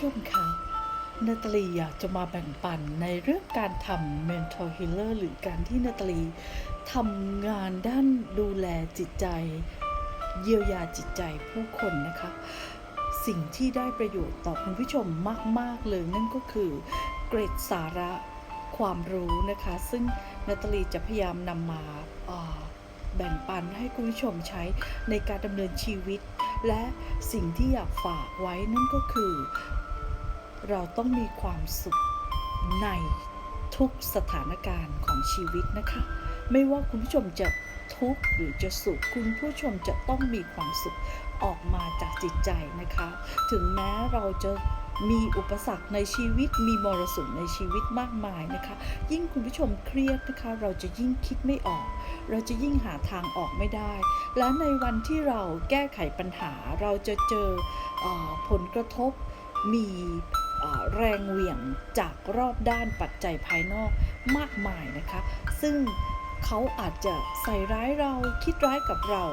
ชมคะนาตาลีอยากจะมาแบ่งปันในเรื่องการทำ mental healer หรือการที่นาตาลีทำงานด้านดูแลจิตใจ เยียวยาจิตใจผู้คนนะคะ สิ่งที่ได้ประโยชน์ต่อคุณผู้ชมมาก ๆ เลยนั่นก็คือเกรดสาระความรู้นะคะ ซึ่งนาตาลีจะพยายามนำมาแบ่งปันให้คุณผู้ชมใช้ในการดำเนินชีวิต และสิ่งที่อยากฝากไว้นั่นก็คือ เราต้องมีความสุขในทุกสถานการณ์ของชีวิตนะคะ ไม่ว่าคุณผู้ชมจะทุกข์หรือจะสุข คุณผู้ชมจะต้องมีความสุขออกมาจากจิตใจนะคะ ถึงแม้เราจะมีอุปสรรคในชีวิตมีมรสุมในชีวิตมากมายนะคะ ยิ่งคุณผู้ชมเครียดนะคะ เราจะยิ่งคิดไม่ออก เราจะยิ่งหาทางออกไม่ได้ และในวันที่เราแก้ไขปัญหาเราจะเจออผลกระทบมี แรงเหวี่ยงจากรอบด้านปัจจัยภายนอกมากมายนะคะ ซึ่งเขาอาจจะใส่ร้ายเราคิดร้ายกับเรา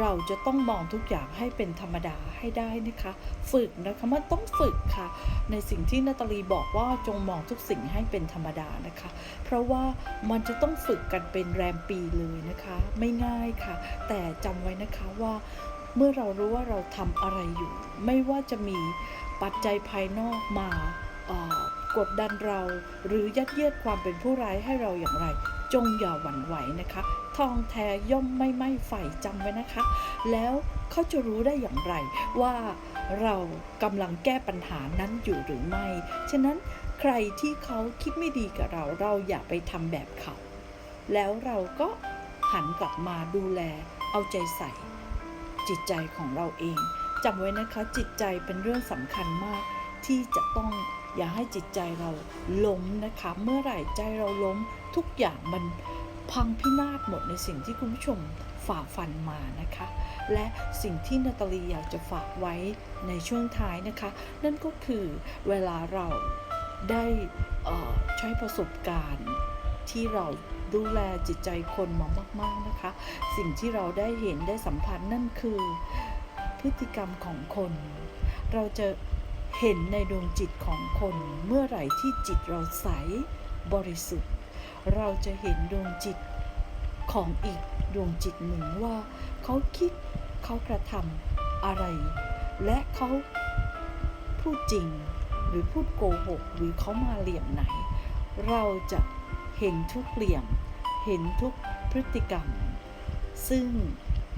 เราจะต้องมองทุกอย่างให้เป็นธรรมดาให้ได้นะคะ ฝึกนะคะมันต้องฝึกค่ะ ในสิ่งที่นาตาลีบอกว่าจงมองทุกสิ่งให้เป็นธรรมดานะคะ เพราะว่ามันจะต้องฝึกกันเป็นแรมปีเลยนะคะ ไม่ง่ายค่ะ แต่จำไว้นะคะว่า เมื่อเรารู้ว่าเราทำอะไรอยู่ ไม่ว่าจะมีปัจจัยภายนอกมากดดันเรา หรือยัดเยียดความเป็นผู้ร้ายให้เราอย่างไร จงอย่าหวั่นไหวนะคะ ทองแท้ย่อมไม่ไหม้ไฟจำไว้นะคะ แล้วเขาจะรู้ได้อย่างไรว่าเรากำลังแก้ปัญหานั้นอยู่หรือไม่ ฉะนั้นใครที่เขาคิดไม่ดีกับเรา เราอย่าไปทำแบบเขา แล้วเราก็หันกลับมาดูแลเอาใจใส่ จิตใจของเราเองจำไว้นะคะจิตใจเป็นเรื่องสำคัญมาก ที่จะต้องอย่าให้จิตใจเราล้มนะคะ เมื่อไหร่ใจเราล้มทุกอย่างมันพังพินาศหมดในสิ่งที่คุณผู้ชมฝ่าฟันมานะคะ และสิ่งที่นาตาลีอยากจะฝากไว้ในช่วงท้ายนะคะ นั่นก็คือเวลาเราได้เอ่อใช้ประสบการณ์ ที่เราดูแลจิตใจคนมามาก ๆนะคะ สิ่งที่เราได้เห็นได้สัมผัสนั่นคือ พฤติกรรมของคน เราจะเห็นในดวงจิตของคนเมื่อไหร่ที่จิตเราใสบริสุทธิ์ เราจะเห็นดวงจิตของอีกดวงจิตหนึ่งว่าเขาคิดเขากระทำอะไร และเขาพูดจริง หรือพูดโกหก หรือเขามาเหลี่ยมไหน เราจะ เห็นทุกเหลี่ยม เห็นทุกพฤติกรรม ซึ่ง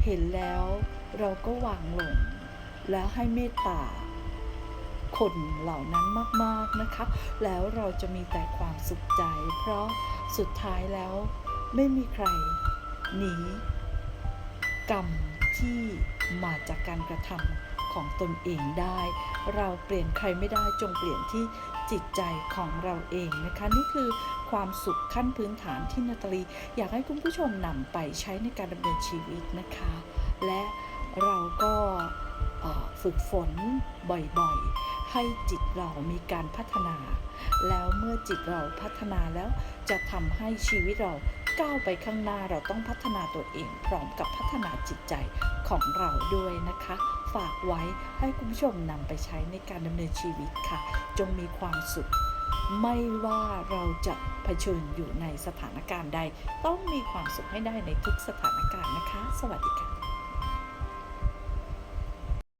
เห็นแล้วเราก็วางลง แล้วให้เมตตา คนเหล่านั้นมากๆนะคะ แล้วเราจะมีแต่ความสุขใจ เพราะสุดท้ายแล้วไม่มีใครหนีกรรมที่มาจากการกระทำ ของตนเองได้ เราเปลี่ยนใครไม่ได้จงเปลี่ยนที่จิตใจของเราเองนะคะ นี่คือความสุขขั้นพื้นฐานที่นาตาลีอยากให้คุณผู้ชมนำไปใช้ในการดำเนินชีวิตนะคะ และเราก็ฝึกฝนบ่อยๆ ให้จิตเรามีการพัฒนา แล้วเมื่อจิตเราพัฒนาแล้วจะทำให้ชีวิตเราก้าวไปข้างหน้าเราต้องพัฒนาตัวเองพร้อมกับพัฒนาจิตใจของเราด้วยนะคะ ฝากไว้ให้คุณผู้ชมนำไปใช้ในการดำเนินชีวิตค่ะ จงมีความสุข ไม่ว่าเราจะเผชิญอยู่ในสถานการณ์ใด ต้องมีความสุขให้ได้ในทุกสถานการณ์นะคะ สวัสดีค่ะ